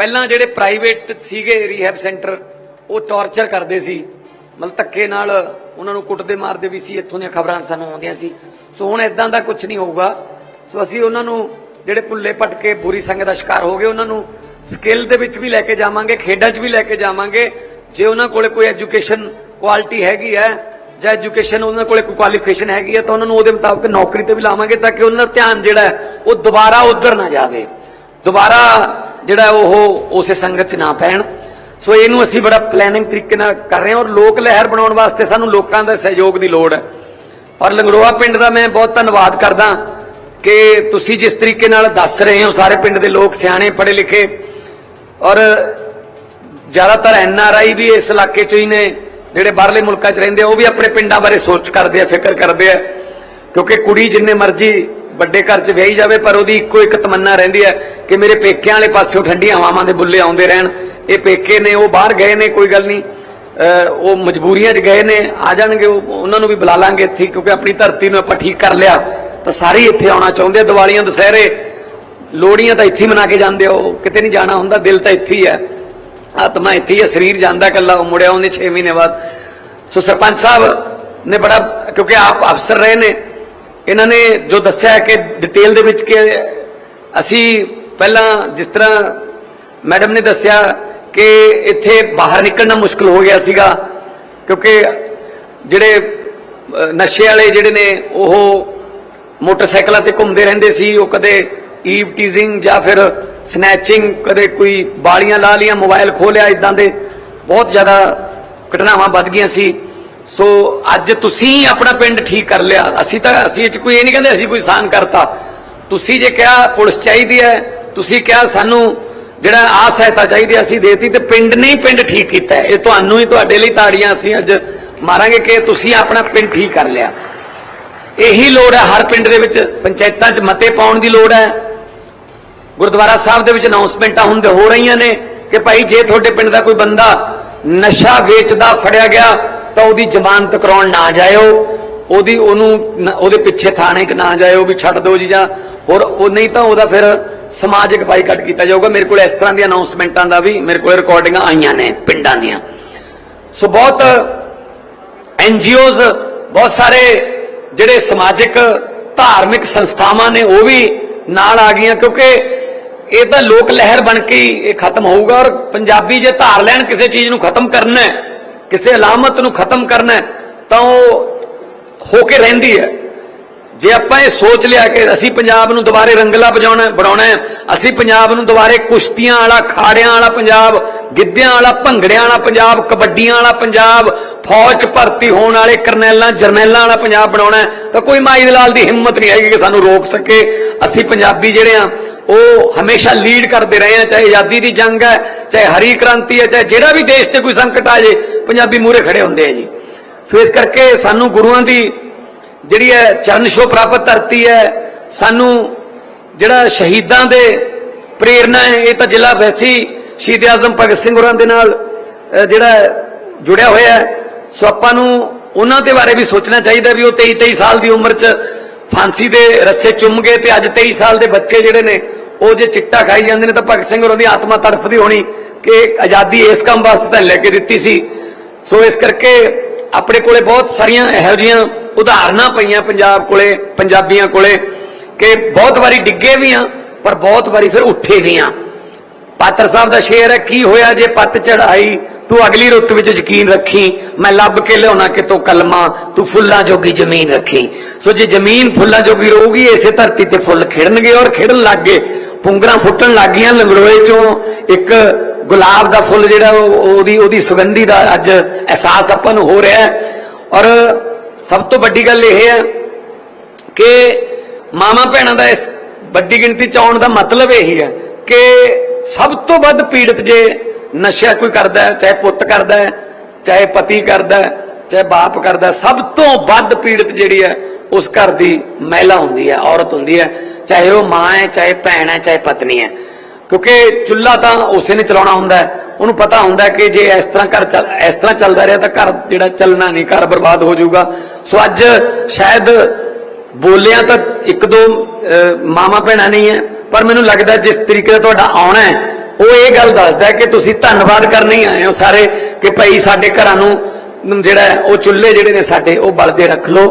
ਪਹਿਲਾਂ ਜਿਹੜੇ ਪ੍ਰਾਈਵੇਟ ਸੀਗੇ ਰੀਹੈਬ ਸੈਂਟਰ ਉਹ ਟੌਰਚਰ ਕਰਦੇ ਸੀ। ਮਤਲਬ ਧੱਕੇ ਨਾਲ ਉਹਨਾਂ ਨੂੰ ਕੁੱਟਦੇ ਮਾਰਦੇ ਵੀ ਸੀ, ਇੱਥੋਂ ਦੀਆਂ ਖਬਰਾਂ ਸਾਨੂੰ ਆਉਂਦੀਆਂ ਸੀ। ਸੋ ਹੁਣ ਇਦਾਂ ਦਾ ਕੁਝ ਨਹੀਂ ਹੋਊਗਾ। ਸੋ ਅਸੀਂ ਉਹਨਾਂ ਨੂੰ ਜਿਹੜੇ ਪੁੱਲੇ ਭਟਕੇ ਬੁਰੀ ਸੰਗਤ ਦਾ ਸ਼ਿਕਾਰ ਹੋ ਗਏ, ਉਹਨਾਂ ਨੂੰ ਸਕਿੱਲ ਦੇ ਵਿੱਚ ਵੀ ਲੈ ਕੇ ਜਾਵਾਂਗੇ, ਖੇਡਾਂ 'ਚ ਵੀ ਲੈ ਕੇ ਜਾਵਾਂਗੇ। ਜੇ ਉਹਨਾਂ ਕੋਲੇ ਕੋਈ ਐਜੂਕੇਸ਼ਨ ਕੁਆਲਿਟੀ ਹੈਗੀ ਹੈ, ਜਾਂ ਐਜੂਕੇਸ਼ਨ ਉਹਨਾਂ ਕੋਲੇ ਕੋਈ ਕੁਆਲੀਫਿਕੇਸ਼ਨ ਹੈਗੀ ਹੈ, ਤਾਂ ਉਹਨਾਂ ਨੂੰ ਉਹਦੇ ਮੁਤਾਬਕ ਨੌਕਰੀ ਤੇ ਵੀ ਲਾਵਾਂਗੇ, ਤਾਂ ਕਿ ਉਹਨਾਂ ਦਾ ਧਿਆਨ ਜਿਹੜਾ ਉਹ ਦੁਬਾਰਾ ਉਧਰ ਨਾ ਜਾਵੇ। ਦੁਬਾਰਾ ਜਿਹੜਾ ਉਹ ਉਸੇ ਸੰਗਤ 'ਚ ਨਾ ਪੈਣ। ਸੋ ਇਹਨੂੰ ਅਸੀਂ ਬੜਾ ਪਲੈਨਿੰਗ ਤਰੀਕੇ ਨਾਲ ਕਰ ਰਹੇ ਹਾਂ ਔਰ ਲੋਕ ਲਹਿਰ ਬਣਾਉਣ ਵਾਸਤੇ ਸਾਨੂੰ ਲੋਕਾਂ ਦਾ ਸਹਿਯੋਗ ਦੀ ਲੋੜ ਹੈ। ਔਰ ਲੰਗੜੋਆ ਪਿੰਡ ਦਾ ਮੈਂ ਬਹੁਤ ਧੰਨਵਾਦ ਕਰਦਾ ਕਿ ਤੁਸੀਂ ਜਿਸ ਤਰੀਕੇ ਨਾਲ ਦੱਸ ਰਹੇ ਹੋ, ਸਾਰੇ ਪਿੰਡ ਦੇ ਲੋਕ ਸਿਆਣੇ ਪੜ੍ਹੇ ਲਿਖੇ ਔਰ ਜ਼ਿਆਦਾਤਰ ਐਨ ਆਰ ਆਈ ਵੀ ਇਸ ਇਲਾਕੇ 'ਚ ਹੀ ਨੇ, ਜਿਹੜੇ ਬਾਹਰਲੇ ਮੁਲਕਾਂ 'ਚ ਰਹਿੰਦੇ ਆ, ਉਹ ਵੀ ਆਪਣੇ ਪਿੰਡਾਂ ਬਾਰੇ ਸੋਚ ਕਰਦੇ ਆ, ਫਿਕਰ ਕਰਦੇ ਆ। ਕਿਉਂਕਿ ਕੁੜੀ ਜਿੰਨੇ ਮਰਜ਼ੀ ਵੱਡੇ ਘਰ 'ਚ ਵਿਆਹੀ ਜਾਵੇ, ਪਰ ਉਹਦੀ ਇੱਕੋ ਇੱਕ ਤਮੰਨਾ ਰਹਿੰਦੀ ਹੈ ਕਿ ਮੇਰੇ ਪੇਕਿਆਂ ਵਾਲੇ ਪਾਸਿਓਂ ਠੰਡੀਆਂ ਹਵਾਵਾਂ ਦੇ ਬੁੱਲੇ ਆਉਂਦੇ ਰਹਿਣ। ਇਹ ਪੇਕੇ ਨੇ, ਉਹ ਬਾਹਰ ਗਏ ਨੇ, ਕੋਈ ਗੱਲ ਨਹੀਂ। ਉਹ ਮਜਬੂਰੀਆਂ 'ਚ ਗਏ ਨੇ, ਆ ਜਾਣਗੇ, ਉਹ- ਉਹਨਾਂ ਨੂੰ ਵੀ ਬੁਲਾ ਲਾਂਗੇ ਇੱਥੇ, ਕਿਉਂਕਿ ਆਪਣੀ ਧਰਤੀ ਨੂੰ ਆਪਾਂ ਠੀਕ ਕਰ ਲਿਆ। ਤਾਂ ਸਾਰੇ ਹੀ ਇੱਥੇ ਆਉਣਾ ਚਾਹੁੰਦੇ ਦੀਵਾਲੀਆਂ, ਦੁਸਹਿਰੇ। ਲੋੜੀਆਂ ਤਾਂ ਇੱਥੇ ਹੀ ਮਨਾ ਕੇ ਜਾਂਦੇ ਹੋ ਕਿਤੇ ਨਹੀਂ ਜਾਣਾ ਹੁੰਦਾ, ਦਿਲ ਤਾਂ ਇੱਥੇ ਹੀ ਹੈ। ਆਤਮਾ ਇੱਥੇ ਹੀ ਹੈ, ਸਰੀਰ ਜਾਂਦਾ ਕੱਲਾ ਉਹ ਮੁੜਿਆ ਉਹਨੇ 6 ਮਹੀਨੇ ਬਾਅਦ। ਸੋ ਸਰਪੰਚ ਸਾਹਿਬ ਨੇ ਬੜਾ, ਕਿਉਂਕਿ ਆਪ ਅਫਸਰ ਰਹੇ ਨੇ ਇਹਨਾਂ ਨੇ ਜੋ ਦੱਸਿਆ ਕਿ ਡਿਟੇਲ ਦੇ ਵਿੱਚ ਕਿ ਅਸੀਂ ਪਹਿਲਾਂ ਜਿਸ ਤਰ੍ਹਾਂ ਮੈਡਮ ਨੇ ਦੱਸਿਆ ਕਿ ਇੱਥੇ ਬਾਹਰ ਨਿਕਲਣਾ ਮੁਸ਼ਕਲ ਹੋ ਗਿਆ ਸੀਗਾ, ਕਿਉਂਕਿ ਜਿਹੜੇ ਨਸ਼ੇ ਵਾਲੇ ਜਿਹੜੇ ਨੇ, ਉਹ ਮੋਟਰਸਾਈਕਲਾਂ ਤੇ ਘੁੰਮਦੇ ਰਹਿੰਦੇ ਸੀ, ਉਹ ਕਦੇ ਈਵ ਟੀਜ਼ਿੰਗ ਜਾਂ ਫਿਰ ਸਨੈਚਿੰਗ ਕਦੇ ਕੋਈ ਬਾਲੀਆਂ ਲਾ ਲੀਆਂ ਮੋਬਾਈਲ ਖੋਲਿਆ ਇਦਾਂ ਦੇ ਬਹੁਤ ਜ਼ਿਆਦਾ ਘਟਨਾਵਾਂ ਵੱਧ ਗਈਆਂ ਸੀ। ਸੋ ਅੱਜ ਤੁਸੀਂ ਆਪਣਾ ਪਿੰਡ ਠੀਕ ਕਰ ਲਿਆ। ਅਸੀਂ ਤਾਂ ਅਸੀਂ ਇਹ ਚ ਕੋਈ ਇਹ ਨਹੀਂ ਕਹਿੰਦੇ ਅਸੀਂ ਕੋਈ ਸਾਨ ਕਰਤਾ। ਤੁਸੀਂ ਜੇ ਕਿਹਾ ਪੁਲਿਸ ਚਾਹੀਦੀ ਹੈ ਤੁਸੀਂ ਕਿਹਾ ਸਾਨੂੰ ਜਿਹੜਾ ਆ ਸਹਾਇਤਾ ਚਾਹੀਦੀ ਹੈ, ਅਸੀਂ ਦੇਤੀ ਤੇ ਪਿੰਡ ਨੇ ਹੀ ਪਿੰਡ ਠੀਕ ਕੀਤਾ ਇਹ ਤੁਹਾਨੂੰ ਹੀ ਤੁਹਾਡੇ ਲਈ ਤਾੜੀਆਂ ਅਸੀਂ ਅੱਜ ਮਾਰਾਂਗੇ ਕਿ ਤੁਸੀਂ ਆਪਣਾ ਪਿੰਡ ਠੀਕ ਕਰ ਲਿਆ। ਇਹੀ ਲੋੜ ਹੈ ਹਰ ਪਿੰਡ ਦੇ ਵਿੱਚ ਪੰਚਾਇਤਾਂ 'ਚ ਮਤੇ ਪਾਉਣ ਦੀ ਲੋੜ ਹੈ। ਗੁਰਦੁਆਰਾ ਸਾਹਿਬ ਦੇ ਵਿੱਚ ਅਨਾਉਂਸਮੈਂਟਾਂ ਹੁੰਦੇ ਹੋ ਰਹੀਆਂ ਨੇ ਕਿ ਭਾਈ ਜੇ ਤੁਹਾਡੇ ਪਿੰਡ ਦਾ ਕੋਈ ਬੰਦਾ ਨਸ਼ਾ ਵੇਚਦਾ ਫੜਿਆ ਗਿਆ ਤਾਂ ਉਹਦੀ ਜ਼ਮਾਨਤ ਕਰਾਉਣ ਨਾ ਜਾਇਓ, ਉਹਦੀ ਉਹਨੂੰ ਨ- ਉਹਦੇ ਪਿੱਛੇ ਥਾਣੇ 'ਚ ਨਾ ਜਾਇਓ ਵੀ ਛੱਡ ਦਿਓ ਜੀ ਜਾਂ ਹੋਰ ਉਹ ਨਹੀਂ ਤਾਂ ਉਹਦਾ ਫਿਰ ਸਮਾਜਿਕ ਬਾਈਕਾਟ ਕੀਤਾ ਜਾਊਗਾ। ਮੇਰੇ ਕੋਲ ਇਸ ਤਰ੍ਹਾਂ ਦੀਆਂ ਅਨਾਉਂਸਮੈਂਟਾਂ ਦਾ ਵੀ ਮੇਰੇ ਕੋਲ ਰਿਕਾਰਡਿੰਗਾਂ ਆਈਆਂ ਨੇ ਪਿੰਡਾਂ ਦੀਆਂ। ਸੋ ਬਹੁਤ ਐਨਜੀਓਜ਼ ਬਹੁਤ ਸਾਰੇ ਜਿਹੜੇ ਸਮਾਜਿਕ, ਧਾਰਮਿਕ ਸੰਸਥਾਵਾਂ ਨੇ ਉਹ ਵੀ ਨਾਲ ਆ ਗਈਆਂ ਕਿਉਂਕਿ ਇਹ ਤਾਂ ਲੋਕ ਲਹਿਰ ਬਣ ਕੇ ਹੀ ਇਹ ਖਤਮ ਹੋਊਗਾ ਔਰ ਪੰਜਾਬੀ ਜੇ ਧਾਰ ਲੈਣ ਕਿਸੇ ਚੀਜ਼ ਨੂੰ ਖਤਮ ਕਰਨਾ ਹੈ ਕਿਸੇ ਅਲਾਮਤ ਨੂੰ ਖਤਮ ਕਰਨਾ ਤਾਂ ਉਹ ਹੋ ਕੇ ਰਹਿੰਦੀ ਹੈ। ਜੇ ਆਪਾਂ ਇਹ ਸੋਚ ਲਿਆ ਕਿ ਅਸੀਂ ਪੰਜਾਬ ਨੂੰ ਦੁਬਾਰੇ ਰੰਗਲਾ ਵਜਾਉਣਾ ਬਣਾਉਣਾ ਹੈ, ਅਸੀਂ ਪੰਜਾਬ ਨੂੰ ਦੁਬਾਰੇ ਕੁਸ਼ਤੀਆਂ ਵਾਲਾ, ਖਾੜਿਆਂ ਵਾਲਾ ਪੰਜਾਬ, ਗਿੱਧਿਆਂ ਵਾਲਾ, ਭੰਗੜਿਆਂ ਵਾਲਾ ਪੰਜਾਬ, ਕਬੱਡੀਆਂ ਵਾਲਾ ਪੰਜਾਬ, ਫੌਜ 'ਚ ਭਰਤੀ ਹੋਣ ਵਾਲੇ ਕਰਨੈਲਾਂ, ਜਰਨੈਲਾਂ ਵਾਲਾ ਪੰਜਾਬ ਬਣਾਉਣਾ ਤਾਂ ਕੋਈ ਮਾਈ ਦਲਾਲ ਦੀ ਹਿੰਮਤ ਨਹੀਂ ਹੈਗੀ ਕਿ ਸਾਨੂੰ ਰੋਕ ਸਕੇ। ਅਸੀਂ ਪੰਜਾਬੀ ਜਿਹੜੇ ਆ ਉਹ ਹਮੇਸ਼ਾ ਲੀਡ ਕਰਦੇ ਰਹੇ ਆ, ਚਾਹੇ ਆਜ਼ਾਦੀ ਦੀ ਜੰਗ ਹੈ, ਚਾਹੇ ਹਰੀ ਕ੍ਰਾਂਤੀ ਹੈ, ਚਾਹੇ ਜਿਹੜਾ ਵੀ ਦੇਸ਼ ਤੇ ਕੋਈ ਸੰਕਟ ਆ ਜੇ, ਪੰਜਾਬੀ ਮੂਹਰੇ ਖੜੇ ਹੁੰਦੇ ਆ ਜੀ। ਸੋ ਇਸ ਕਰਕੇ ਸਾਨੂੰ ਗੁਰੂਆਂ ਦੀ ਜਿਹੜੀ ਹੈ ਚਰਨ ਛੋਹ ਪ੍ਰਾਪਤ ਧਰਤੀ ਹੈ, ਸਾਨੂੰ ਜਿਹੜਾ ਸ਼ਹੀਦਾਂ ਦੇ ਪ੍ਰੇਰਣਾ ਹੈ, ਇਹ ਤਾਂ ਜ਼ਿਲ੍ਹਾ ਵੈਸੀ ਸ਼ਹੀਦ ਆਜ਼ਮ ਭਗਤ ਸਿੰਘ ਹੋਰਾਂ ਦੇ ਨਾਲ ਜਿਹੜਾ ਜੁੜਿਆ ਹੋਇਆ ਹੈ। ਸੋ ਆਪਾਂ ਨੂੰ ਉਹਨਾਂ ਦੇ ਬਾਰੇ ਵੀ ਸੋਚਣਾ ਚਾਹੀਦਾ ਵੀ ਉਹ 23 23 ਸਾਲ ਦੀ ਉਮਰ 'ਚ ਫਾਂਸੀ ਦੇ ਰੱਸੇ ਚੁੰਮ ਗਏ ਤੇ ਅੱਜ 23 ਸਾਲ ਦੇ ਬੱਚੇ ਜਿਹੜੇ ਨੇ, ਉਹ ਜੇ ਚਿੱਟਾ ਖਾਈ ਜਾਂਦੇ ਨੇ ਤਾਂ ਭਗਤ ਸਿੰਘ ਹੋਰਾਂ ਦੀ ਆਤਮਾ ਤੜਫਦੀ ਹੋਣੀ ਕਿ ਆਜ਼ਾਦੀ ਇਸ ਕੰਮ ਵਾਸਤੇ ਤਾਂ ਲੈ ਕੇ ਦਿੱਤੀ ਸੀ। ਸੋ ਇਸ ਕਰਕੇ ਆਪਣੇ ਕੋਲੇ ਬਹੁਤ ਸਾਰੀਆਂ ਇਹੋ ਜਿਹੀਆਂ ਉਦਾਹਰਨਾਂ ਪਈਆਂ ਪੰਜਾਬ ਕੋਲੇ, ਪੰਜਾਬੀਆਂ ਕੋਲੇ ਕਿ ਬਹੁਤ ਵਾਰੀ ਡਿੱਗੇ ਵੀ ਆ, ਪਰ ਬਹੁਤ ਵਾਰੀ ਫਿਰ ਉੱਠੇ ਵੀ ਆ। ਪਾਤਰ ਸਾਹਿਬ ਦਾ ਸ਼ੇਰ ਹੈ, ਕੀ ਹੋਇਆ ਜੇ ਪੱਤ ਚੜਾਈ ਤੂੰ ਅਗਲੀ ਰੁੱਤ ਵਿੱਚ ਯਕੀਨ ਰੱਖੀ। ਮੈਂ ਲੱਭ ਕੇ ਲਿਆਉਣਾ ਕਿਤੋਂ ਕਲਮਾ, ਤੂੰ ਫੁੱਲਾਂ ਜੋਗੀ ਜ਼ਮੀਨ ਰੱਖੀ। ਸੋ ਜੇ ਜ਼ਮੀਨ ਫੁੱਲਾਂ ਜੋਗੀ ਰਹੂਗੀ, ਇਸੇ ਧਰਤੀ ਤੇ ਫੁੱਲ ਖਿੜਨਗੇ ਔਰ ਖਿੜਨ ਲੱਗ ਗਏ। ਫੁੱਟਣ ਲੱਗ ਲੰਗੜੋਏ ਚੋਂ। ਇੱਕ ਗੁਲਾਬ ਦਾ ਫੁੱਲ ਜਿਹੜਾ ਉਹਦੀ ਉਹਦੀ ਸੁਗੰਧੀ ਦਾ ਅੱਜ ਅਹਿਸਾਸ ਆਪਾਂ ਨੂੰ ਹੋ ਰਿਹਾ ਹੈ। ਔਰ ਸਭ ਤੋਂ ਵੱਡੀ ਗੱਲ ਇਹ ਹੈ ਕਿ ਮਾਮਾ ਭੈਣਾਂ ਦਾ ਇਸ ਵੱਡੀ ਗਿਣਤੀ ਚ ਆਉਣ ਦਾ ਮਤਲਬ ਇਹੀ ਹੈ ਕਿ ਸਭ ਤੋਂ ਵੱਧ ਪੀੜਤ ਜੇ ਨਸ਼ਾ ਕੋਈ ਕਰਦਾ ਹੈ ਚਾਹੇ ਪੁੱਤ ਕਰਦਾ ਹੈ ਚਾਹੇ ਪਤੀ ਕਰਦਾ ਹੈ ਚਾਹੇ ਬਾਪ ਕਰਦਾ ਸਭ ਤੋਂ ਵੱਧ ਪੀੜਤ ਜਿਹੜੀ ਹੈ ਉਸ ਘਰ ਦੀ ਮਹਿਲਾ ਹੁੰਦੀ ਹੈ ਔਰਤ ਹੁੰਦੀ ਹੈ ਚਾਹੇ ਉਹ ਮਾਂ ਹੈ ਚਾਹੇ ਭੈਣ ਹੈ ਚਾਹੇ ਪਤਨੀ ਹੈ। ਕਿਉਂਕਿ ਚੁੱਲ੍ਹਾ ਤਾਂ ਉਸੇ ਨੇ ਚਲਾਉਣਾ ਹੁੰਦਾ ਉਹਨੂੰ ਪਤਾ ਹੁੰਦਾ ਕਿ ਜੇ ਇਸ ਤਰ੍ਹਾਂ ਘਰ ਚੱਲ ਇਸ ਤਰ੍ਹਾਂ ਚੱਲਦਾ ਰਿਹਾ ਤਾਂ ਘਰ ਜਿਹੜਾ ਚੱਲਣਾ ਨਹੀਂ ਘਰ ਬਰਬਾਦ ਹੋ ਜਾਊਗਾ। ਸੋ ਅੱਜ ਸ਼ਾਇਦ ਬੋਲਿਆ ਤਾਂ ਇੱਕ ਦੋ ਅਹ, ਮਾਵਾਂ ਭੈਣਾਂ ਨਹੀਂ ਹੈ ਪਰ ਮੈਨੂੰ ਲੱਗਦਾ ਜਿਸ ਤਰੀਕੇ ਦਾ ਤੁਹਾਡਾ ਆਉਣਾ ਹੈ, ਉਹ ਇਹ ਗੱਲ ਦੱਸਦਾ ਕਿ ਤੁਸੀਂ ਧੰਨਵਾਦ ਕਰਨ ਹੀ ਆਏ ਹੋ ਸਾਰੇ ਕਿ ਭਾਈ ਸਾਡੇ ਘਰਾਂ ਨੂੰ ਜਿਹੜਾ ਉਹ ਚੁੱਲ੍ਹੇ ਜਿਹੜੇ ਨੇ ਸਾਡੇ, ਉਹ ਬਲਦੇ ਰੱਖ ਲਓ।